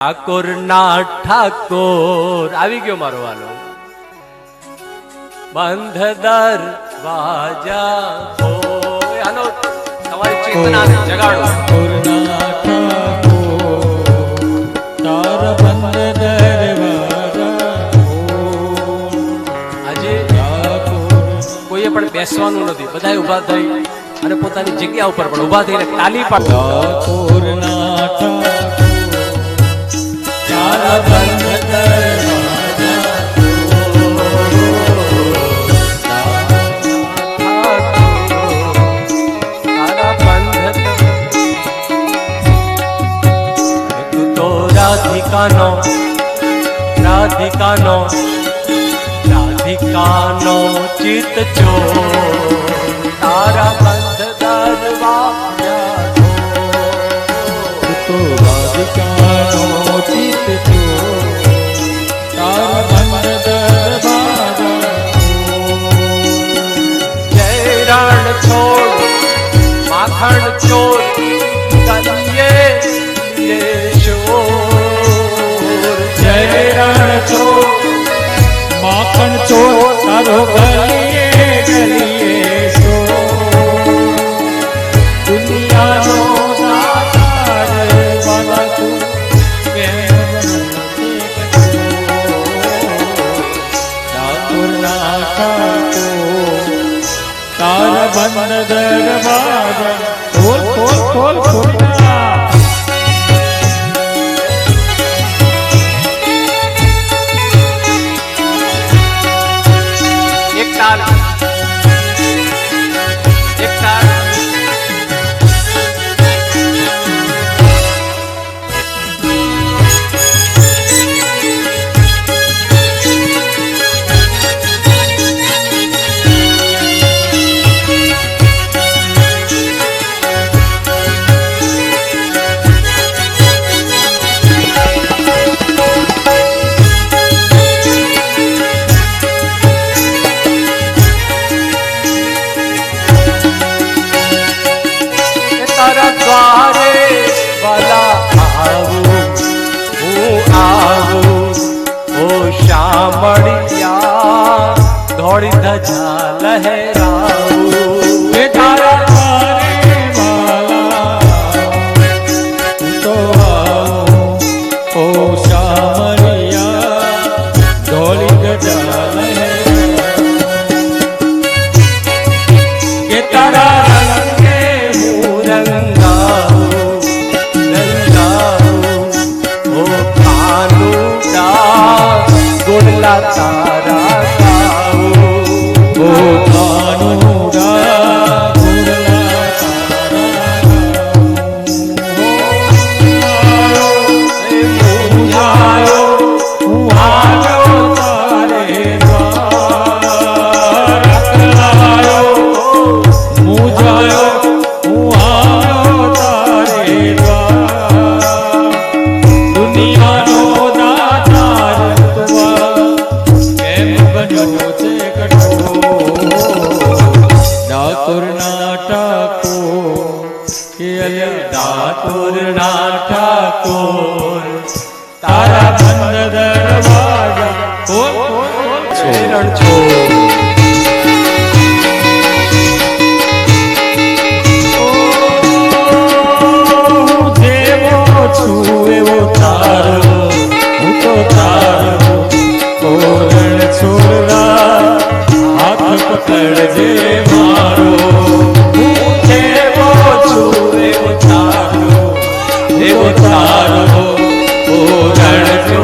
ઠાકોર ના ઠાકોર. આવી ગયો મારો વાલો. બંધ દર વાજા હાલો તમારી ચેતનાને જગાડો. પૂર્ણા ઠાકોર, બંધ દરવાજા આજે કોઈએ પણ બેસવાનું નથી. બધા ઊભા થઈ અને પોતાની જગ્યા ઉપર પણ ઊભા થઈને તાલી પાડો રાધિકાનો રાધિકાનો રાધિકાનો ચિત જો. તારા બંધ દરવાજા તો રાધિકાનો ચિત જો. તારા બંધ દરવાજા જય રણ છોડ માખણ ચોર બંધ દરબાર. ખોલ ખોલ ખોલ ખોલના તારા દ્વારે વાલા આવું, હું આવું. ઓ શામળિયા, ધોળી ધજા લહેરાવું એ તારા દ્વારે તો આવું. ઓ શામળિયા બન્યો છે કઠોર ડાકોર ના ટાકોર કે ડાકોર ના ઠાકોર. તારા બંધ દરવાજા ચરણ છો. પકડજે મારો. હું તેવો છું એવો તારો એવો તારો ઓ રણજો